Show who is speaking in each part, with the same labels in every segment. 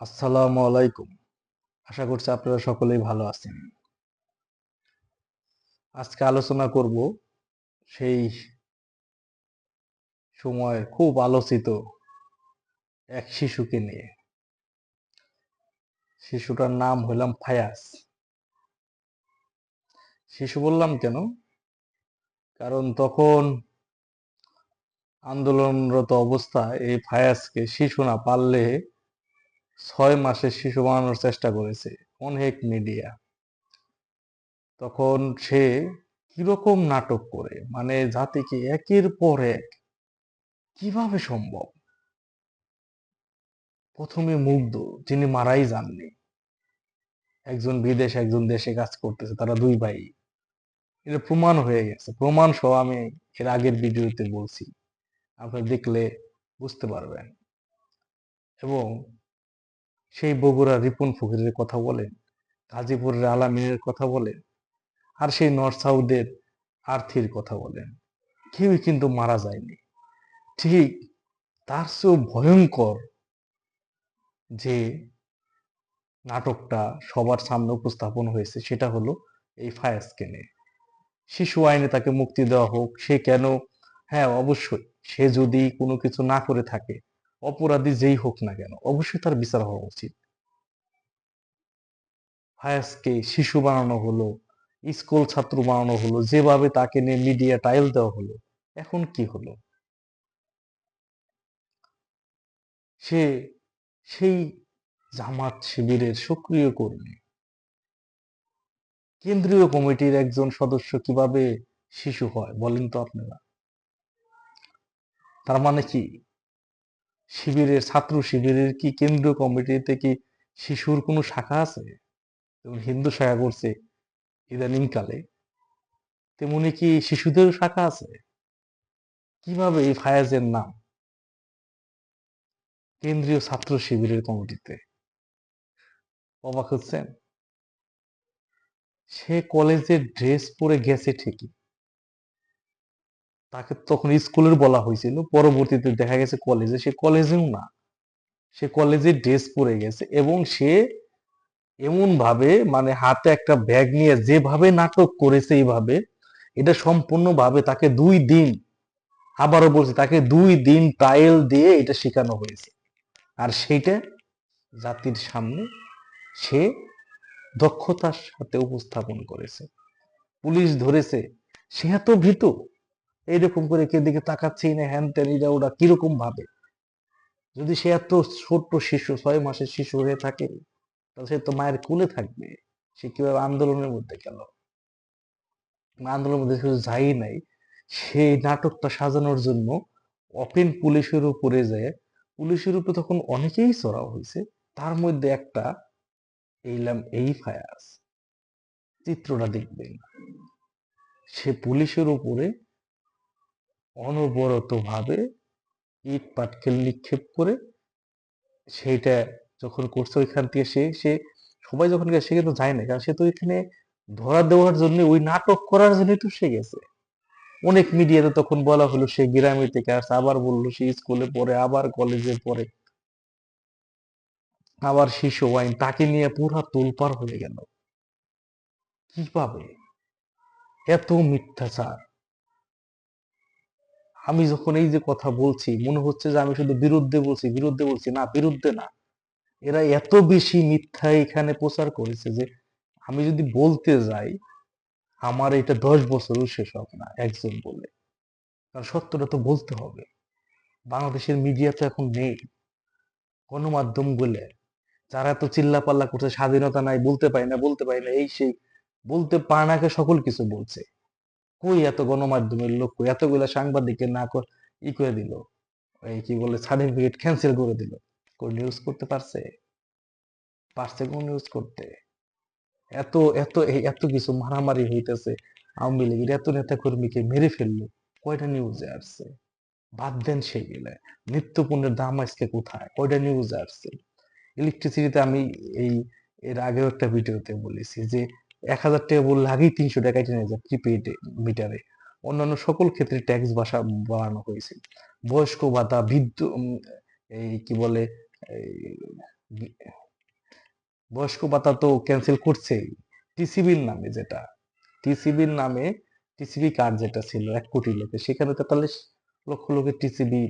Speaker 1: আসসালামু আলাইকুম। আশা করছি আপনারা সকলেই ভালো আছেন। আজকে আলোচনা করব সেই সময়ের খুব আলোচিত এক শিশুকে নিয়ে। শিশুটার নাম হইলাম ফায়াস শিশু বললাম কেন? কারণ তখন আন্দোলনরত অবস্থা এই ফায়াসকে শিশু না পারলে ছয় মাসের শিশু বানানোর চেষ্টা করেছে অনেক মিডিয়া তখন সে কীরকম নাটক করে? মানে জাতিকে একের পর এক? কীভাবে সম্ভব? প্রথমে মুগ্ধ, যিনি মারাই যাননি। একজন বিদেশ, একজন দেশে কাজ করতেছে, তারা দুই ভাই। এটা প্রমাণ হয়ে গেছে। প্রমাণ সহ আমি এর আগের ভিডিওতে বলছি। আপনারা দেখলে বুঝতে পারবেন। এবং সেই বগুড়া রিপন ফকিরের কথা বলেন গাজীপুরের আলামিনের কথা বলেন আর সেই নর্থ সাউথের আর্থির কথা বলেন কেউই কিন্তু মারা যায়নি। ঠিক তার চেয়েও ভয়ঙ্কর যে নাটকটা সবার সামনে উপস্থাপন হয়েছে, সেটা হলো এই ফায়াজকে নিয়ে শিশু আইনে তাকে মুক্তি দেওয়া হোক, সে কেন? হ্যাঁ অবশ্যই। সে যদি কোনো কিছু না করে থাকে অপরাধী যেই হোক না কেন, অবশ্যই তার বিচার হওয়া উচিত। ফায়াজকে শিশু বানানো হলো, স্কুল ছাত্র বানানো হলো, যেভাবে তাকে নিয়ে মিডিয়া টাইল দেওয়া হলো, এখন কি হলো? সে, সেই জামাত শিবিরের সক্রিয় কর্মী, কেন্দ্রীয় কমিটির একজন সদস্য কীভাবে শিশু হয় বলেন তো আপনারা? তার মানে কি? শিবিরের, ছাত্র শিবিরের কি কেন্দ্রীয় কমিটিতে কি শিশুর কোনো শাখা আছে? যেমন হিন্দু শাখা করছে ইদানিং কালে তেমনি কি শিশুদের শাখা আছে? কীভাবে এই ফায়াজের নাম? কেন্দ্রীয় ছাত্র শিবিরের কমিটিতে। অবাক হচ্ছেন? সে কলেজের ড্রেস পরে গেছে ঠিকই। তাকে তখন স্কুলের বলা হয়েছিল। পরবর্তীতে দেখা গেছে কলেজে সে কলেজেও না। সে কলেজে ড্রেস পরে গেছে এবং সে এমন ভাবে মানে হাতে একটা ব্যাগ নিয়ে যেভাবে নাটক করেছে এইভাবে, এটা সম্পূর্ণভাবে তাকে দুই দিন, আবারও বলছি তাকে দুই দিন ট্রায়াল দিয়ে এটা শেখানো হয়েছে। আর সেইটা জাতির সামনে সে দক্ষতার সাথে উপস্থাপন করেছে। পুলিশ ধরেছে, সে এত ভীত এইরকম করে কে দিকে তাকাচ্ছেই না, হ্যান ত্যান এটা ওটা কীরকম ভাবে? যদি সে এত ছোট্ট শিশু, ছয় মাসের শিশু হয়ে থাকে, তাহলে সে তো মায়ের কুলে থাকবে। সে কীভাবে আন্দোলনের মধ্যে গেল? আন্দোলনের মধ্যে শুধু যাই নাই সেই নাটকটা সাজানোর জন্য অপেন পুলিশের উপরে যায়। পুলিশের উপরে তখন অনেকেই চড়াও হয়েছে। তার মধ্যে একটা এইলাম এই ফায়াস চিত্রটা দেখবেন। সে পুলিশের উপরে অনবরত ভাবে ইট পাটকেল নিক্ষেপ করে সেইটা যখন করছে, ওইখান থেকে সে সে সবাই যখন গেছে, সে কিন্তু যায় না কারণ সে তো এখানে ধরা দেওয়ার জন্য, ওই নাটক করার জন্য তো সে গেছে। অনেক মিডিয়াতে তখন বলা হলো, সে গ্রামে থেকে আসছে, আবার বলল, সে স্কুলে পড়ে, আবার কলেজে পড়ে। আবার শিশু আইন, তাকে নিয়ে পুরা তোলপার হয়ে গেল। কীভাবে? এত মিথ্যাচার। আমি যখন এই যে কথা বলছি, মনে হচ্ছে যে আমি শুধু বিরুদ্ধে বলছি বিরুদ্ধে বলছি না, বিরুদ্ধে না। এরা এত বেশি মিথ্যা এখানে প্রচার করেছে যে আমি যদি বলতে যাই, আমার এটা দশ বছরও শেষ হবে না, একজন বলে। কারণ সত্যটা তো বলতে হবে। বাংলাদেশের মিডিয়া তো এখন নেই। গণমাধ্যম বলে। যারা এত চিল্লা পাল্লা করছে, স্বাধীনতা নাই, বলতে পারি না, বলতে পারি না, এই সেই, বলতে পারে নাকে সকল কিছু বলছে। কই এত গণমাধ্যমের লোক কই? এতগুলা সাংবাদিকের না ই করে দিল। এই কি বলে সার্টিফিকেট ক্যান্সেল করে দিল। কোন নিউজ করতে পারছে? পারছে কোন নিউজ করতে? এত এত এত কিছু মারামারি হইতেছে। আওয়ামী লীগের এত নেতা কর্মীকে মেরে ফেলল। কয়টা নিউজে আসছে? বাদ দেন সেগুলো নিত্যপণ্যের দাম আজকে কোথায়? কয়টা নিউজে আসছে? ইলেকট্রিসিটিতে আমি এই, এর আগেও একটা ভিডিওতে বলেছি যে এক হাজার টাকা বললে আগেই তিনশো টাকা টেনে যায় প্রিপেইড মিটারে অন্যান্য সকল ক্ষেত্রে ট্যাক্স বাসা বাড়ানো হয়েছে। বয়স্ক ভাতা, বৃদ্ধ এই কি বলে বয়স্ক ভাতা তো ক্যান্সেল করছেই টিসিবির নামে যেটা টিসিবির নামে টিসিবি কার্ড যেটা ছিল, এক কোটি লোকের, সেখানে তেতাল্লিশ লক্ষ লোকের টিসিবি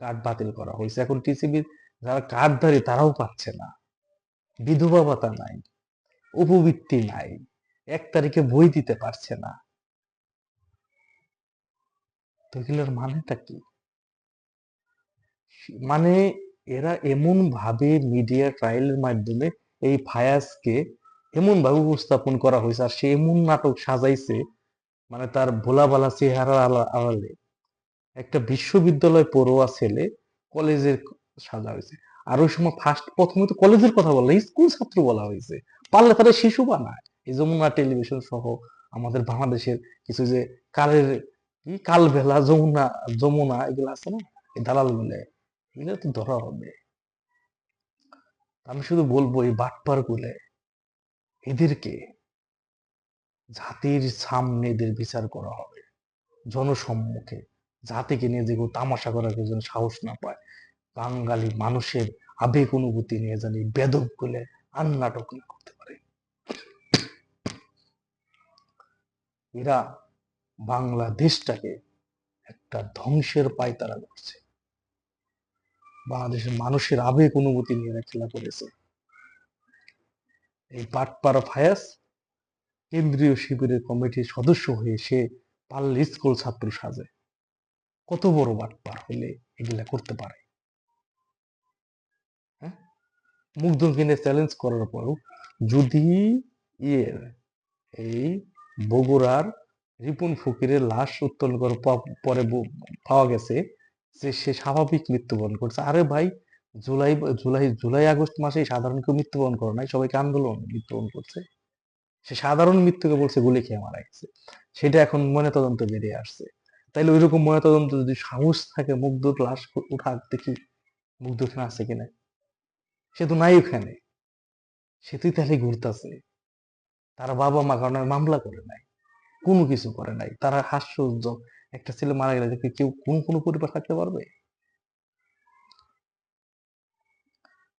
Speaker 1: কার্ড বাতিল করা হয়েছে। এখন টিসিবির যারা কার্ডধারী তারাও পাচ্ছে না। বিধবা ভাতা নাই। উপবৃত্তি নাই। এক তারিখে বই দিতে পারছে না। তো মানেটা কি? মানে এরা এমন ভাবে মিডিয়া ট্রায়ালের মাধ্যমে এই ফায়াজকে এমন ভাবে উপস্থাপন করা হয়েছে আর সে এমন নাটক সাজাইছে মানে তার ভোলা ভোলাবালা চেহারা আড়ালে। একটা বিশ্ববিদ্যালয় পড়ুয়া ছেলে কলেজের সাজা হয়েছে। আর ওই সময় ফার্স্ট প্রথমে তো কলেজের কথা বলা স্কুল ছাত্র বলা হয়েছে। পারলে তারা শিশু বানায়। এই যমুনা টেলিভিশন সহ আমাদের বাংলাদেশের কিছু যে কালের, কি কালবেলা, যমুনা যমুনা, এগুলো আছে না? এই দালাল বলে এগুলো তো ধরা হবে। আমি শুধু বলব, এই বাটপার গুলে এদেরকে জাতির সামনে এদের বিচার করা হবে। জনসম্মুখে। জাতিকে নিয়ে যে কেউ তামাশা করার যেন সাহস না পায়। বাঙালি মানুষের আবেগ অনুভূতি নিয়ে জানি বেদব গুলে আর নাটক না করতে পারে। এরা বাংলাদেশটাকে একটা ধ্বংসের পায়তারা করছে। বাংলাদেশের মানুষের আবেগ অনুভূতি নিয়ে এরা খেলা করেছে। এই পাটপাড়া ফায়াস কেন্দ্রীয় শিবিরের কমিটির সদস্য হয়ে সে পাল্লি স্কুল ছাত্র সাজে। কত বড় বাটপার হলে এগুলা করতে পারে হ্যাঁ মুগ্ধকে চ্যালেঞ্জ করার পরও যদি ইয়ের এই বগুড়ার রিপুন ফকিরের লাশ উত্তোলন করার পরে পাওয়া গেছে যে সে স্বাভাবিক মৃত্যুবরণ করছে। আরে ভাই, জুলাই জুলাই জুলাই, আগস্ট মাসে সাধারণ কেউ মৃত্যুবরণ করে নাই, সবাইকে আন্দোলন, মৃত্যুবরণ করছে। সে সাধারণ মৃত্যুকে বলছে, গুলি খেয়ে মারা গেছে। সেটা এখন ময়নাতদন্ত বেরিয়ে আসছে। তাইলে ওইরকম ময়নাতদন্ত যদি সাহস থাকে মুগ্ধ লাশ উঠা, দেখি মুগ্ধ আছে কিনা। সে তো নাই। ওখানে সে তুই তাহলে ঘুরতেছে। তার বাবা মা কারণে মামলা করে নাই, কোনো কিছু করে নাই। তারা হাস্যোজ্জ্বল একটা ছেলে মারা গেলে দেখে কেউ কোন কোন পরিবার থাকতে পারবে?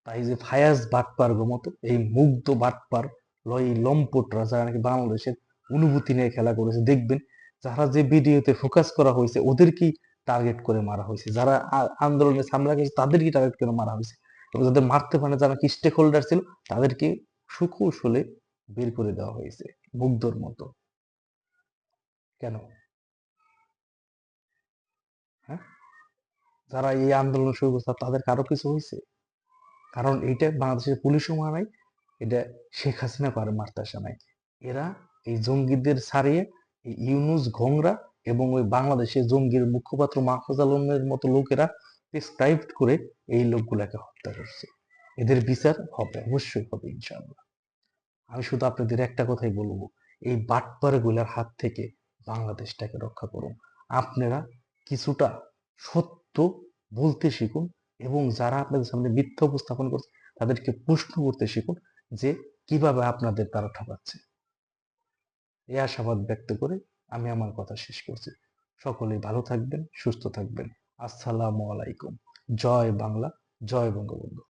Speaker 1: তাই যে ফায়াজ বাটপার মতো, এই মুগ্ধ বাটপার, লয় লম্পটরা যারা নাকি বাংলাদেশের অনুভূতি নিয়ে খেলা করেছে। দেখবেন যারা যে ভিডিওতে ফোকাস করা হয়েছে, ওদেরকেই টার্গেট করে মারা হয়েছে। যারা আন্দোলনে সামলা গেছে তাদেরকে টার্গেট করে মারা হয়েছে। এবং যাদের মারতে পারে যারা কি স্টেক হোল্ডার ছিল, তাদেরকে সুকৌশলে বের করে দেওয়া হয়েছে মুগ্ধর মতো। কেন? হ্যাঁ? যারা এই আন্দোলন শুরু করছে তাদের কারও কিছু হয়েছে? কারণ এইটা বাংলাদেশের পুলিশও মারা নাই, এটা শেখ হাসিনা পারে মারতে আসে নাই এরা এই জঙ্গিদের ছাড়িয়ে এই ইউনুস, ঘংরা এবং ওই বাংলাদেশের জঙ্গির মুখপাত্র মাহফুজ আলমের মতো লোকেরা প্রেসক্রাইব করে এই লোকগুলাকে হত্যা করছে। এদের বিচার হবে, অবশ্যই হবে, ইনশাআল্লাহ। আমি শুধু আপনাদের একটা কথাই বলব, এই বাটপারগুলার হাত থেকে বাংলাদেশটাকে রক্ষা করুন। আপনারা কিছুটা সত্য বলতে শিখুন এবং যারা আপনাদের সামনে মিথ্যা উপস্থাপন করছে, তাদেরকে প্রশ্ন করতে শিখুন যে কীভাবে আপনাদের তারা ঠকাচ্ছে। এই আশাবাদ ব্যক্ত করে আমি আমার কথা শেষ করছি। সকলেই ভালো থাকবেন, সুস্থ থাকবেন। আসসালামু আলাইকুম। জয় বাংলা জয় বঙ্গবন্ধু।